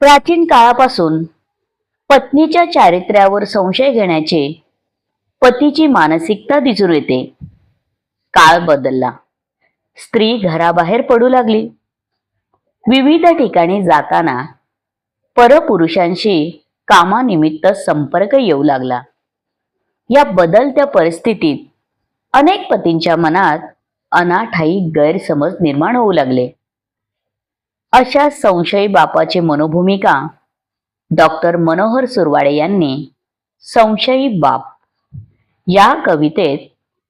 प्राचीन काळापासून पत्नीच्या चारित्र्यावर संशय घेण्याचे पतीची मानसिकता दिसून येते. काळ बदलला. स्त्री घराबाहेर पडू लागली. विविध ठिकाणी जाताना परपुरुषांशी कामानिमित्त संपर्क येऊ लागला. या बदलत्या परिस्थितीत अनेक पतींच्या मनात अनाठाई गैरसमज निर्माण होऊ लागले. अशा संशयी बापाची मनोभूमिका डॉक्टर मनोहर सुरवाडे यांनी संशयी बाप या कवितेत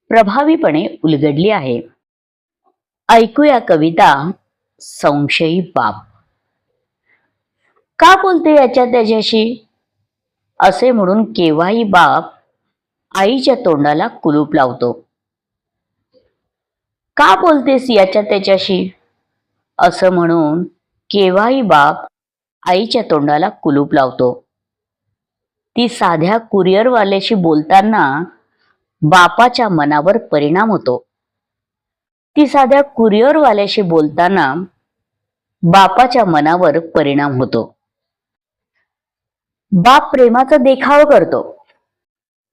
प्रभावीपणे उलगडली आहे. ऐकूया कविता संशयी बाप. का बोलते याच्या त्याच्याशी? असे म्हणून केव्हाही बाप आईच्या तोंडाला कुलूप लावतो. का बोलतेस याच्या त्याच्याशी? असं म्हणून केव्हाही बाप आईच्या तोंडाला कुलूप लावतो. ती साध्या कुरिअरवाल्याशी बोलताना बापाच्या मनावर परिणाम होतो. ती साध्या कुरिअरवाल्याशी बोलताना बापाच्या मनावर परिणाम होतो. बाप प्रेमाचा देखावा करतो.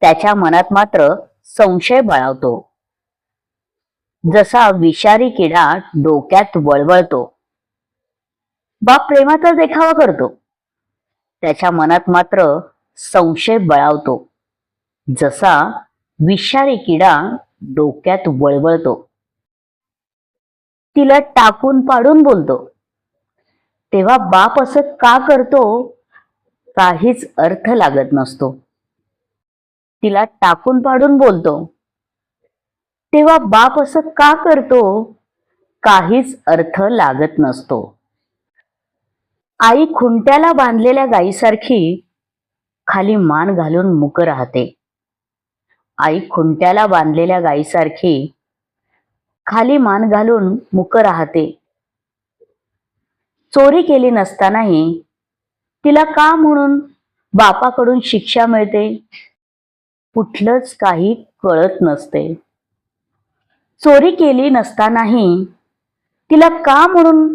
त्याच्या मनात मात्र संशय बाळावतो जसा विषारी किडा डोक्यात वळवळतो बाप प्रेमाचा देखावा करतो. त्याच्या मनात मात्र संशय बळावतो. जसा विषारी किडा डोक्यात वळवळतो तिला टाकून पाडून बोलतो. तेव्हा बाप असं का करतो काहीच अर्थ लागत नसतो. तिला टाकून पाडून बोलतो. तेव्हा बाप असं का करतो? काहीच अर्थ लागत नसतो. आई खुंट्याला बांधलेल्या गायीसारखी खाली मान घालून मुक राहते. आई खुंट्याला बांधलेल्या गायीसारखी खाली मान घालून मुक राहते. चोरी केली नसतानाही तिला का म्हणून बापाकडून शिक्षा मिळते? कुठलंच काही कळत नसते. चोरी केली नसतानाही तिला का म्हणून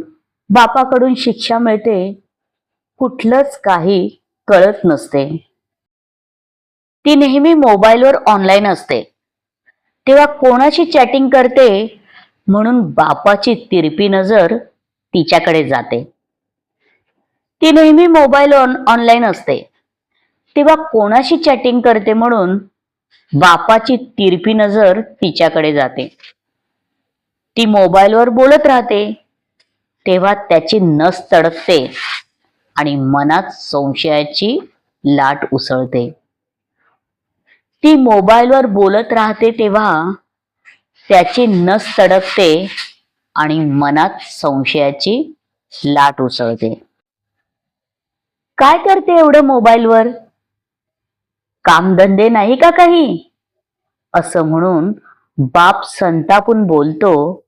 बापाकडून शिक्षा मिळते? कुठलंच काही कळत नसते. ती नेहमी मोबाईलवर ऑनलाईन असते. तेव्हा कोणाशी चॅटिंग करते? म्हणून बापाची तिरपी नजर तिच्याकडे जाते. ती नेहमी मोबाईल ऑनलाईन असते. तेव्हा कोणाशी चॅटिंग करते म्हणून बापाची तिरपी नजर तिच्याकडे जाते. ती मोबाईलवर बोलत राहते. तेव्हा त्याची नस तडकते आणि मनात संशयाची लाट उसळते. ती मोबाईलवर बोलत राहते तेव्हा त्याची नस तडकते आणि मनात संशयाची लाट उसळते. काय करते एवढं मोबाईलवर? कामधंदे नाही का काही? असं म्हणून बाप संतापून बोलतो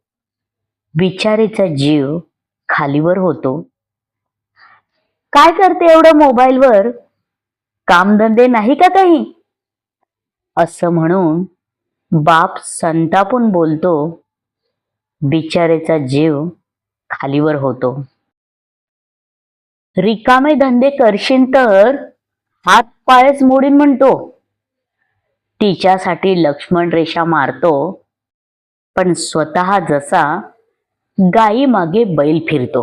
विचारेचा जीव खालीवर होतो. काय करते एवढं मोबाईलवर? कामधंदे नाही का काही असं म्हणून बाप संतापून बोलतो बिचारेचा जीव खालीवर होतो. रिकामे धंदे करशील तर हात पायच मोडीन म्हणतो. तिच्यासाठी लक्ष्मण रेषा मारतो पण स्वतः जसा गायी मागे बैल फिरतो.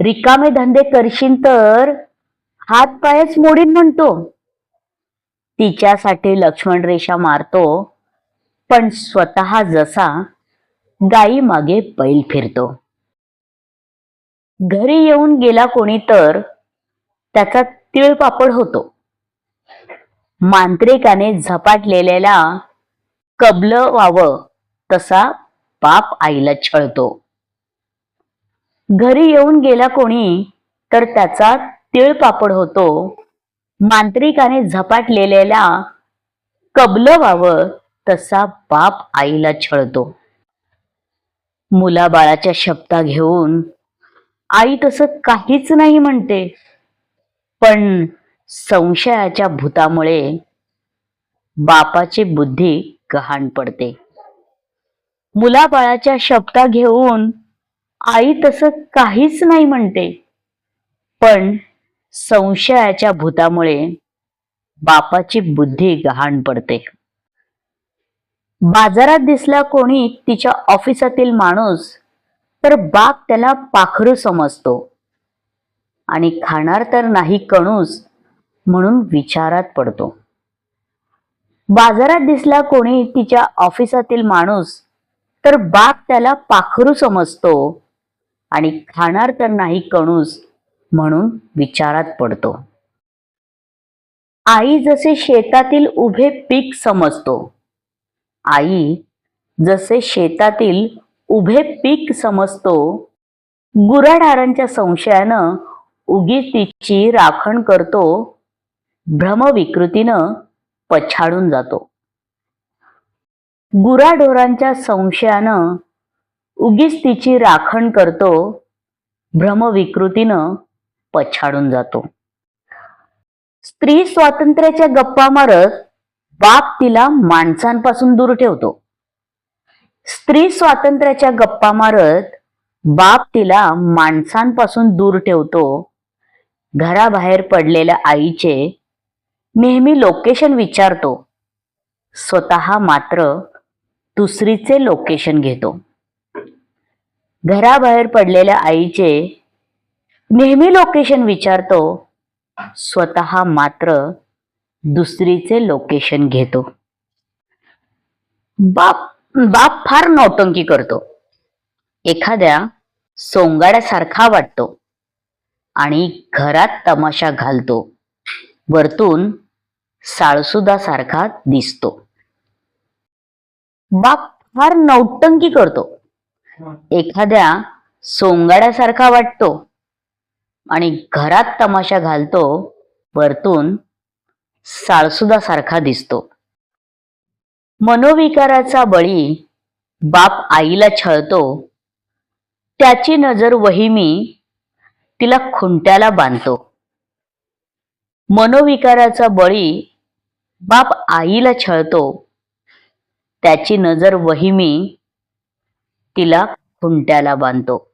रिकामे धंदे करशील तर हात पायच मोडीन म्हणतो. तिच्यासाठी लक्ष्मण रेषा मारतो पण स्वतः जसा गायी मागे बैल फिरतो. घरी येऊन गेला कोणी तर त्याचा तिळपापड होतो. मांत्रिकाने झपाटलेल्याला कबल व्हावं तसा बाप आईला छळतो. घरी येऊन गेला कोणी तर त्याचा तिळपापड होतो. मांत्रिकाने झपाटलेल्या कबल व्हावं तसा बाप आईला छळतो. मुलाबाळाच्या शब्दा घेऊन आई तसं काहीच नाही म्हणते. पण संशयाच्या भूतामुळे बापाची बुद्धी गहाण पडते. मुलाबाळाच्या शब्दा घेऊन आई तसं काहीच नाही म्हणते. पण संशयाच्या भूतामुळे बापाची बुद्धी गहाण पडते. बाजारात दिसला कोणी तिच्या ऑफिसातील माणूस तर बाप त्याला पाखरू समजतो. आणि खाणार तर नाही कणूस म्हणून विचारात पडतो. बाजारात दिसला कोणी तिच्या ऑफिसातील माणूस तर बाप त्याला पाखरू समजतो आणि खाणार तर नाही कणूस म्हणून विचारात पडतो. आई जसे शेतातील उभे पीक समजतो. आई जसे शेतातील उभे पीक समजतो. गुराढारांच्या संशयानं उगीच तिची राखण करतो. भ्रमविकृतीनं पछाडून जातो. गुराढोरांच्या संशयानं उगीच तिची राखण करतो भ्रमविकृतीनं पछाडून जातो. स्त्री स्वातंत्र्याच्या गप्पा मारत बाप तिला माणसांपासून दूर ठेवतो. स्त्री स्वातंत्र्याच्या गप्पा मारत बाप तिला माणसांपासून दूर ठेवतो. घराबाहेर पडलेल्या आईचे नेहमी लोकेशन विचारतो. स्वतः मात्र दुसरीचे लोकेशन घेतो. घराबाहेर पडलेल्या आईचे नेहमी लोकेशन विचारतो स्वतः मात्र दुसरीचे लोकेशन घेतो. बाप बाप फार नौटंकी करतो. एखाद्या सोंगाड्यासारखा वाटतो आणि घरात तमाशा घालतो. वरतून साळसुदासारखा दिसतो. बाप फार नौटंकी करतो. एखाद्या सोंगाड्यासारखा वाटतो आणि घरात तमाशा घालतो वरतून साळसुदासारखा दिसतो. मनोविकाराचा बळी बाप आईला छळतो. त्याची नजर वहिमी तिला खुंट्याला बांधतो. मनोविकाराचा बळी बाप आईला छळतो. त्याची नजर वहिमी तिला खुंट्याला बांधतो.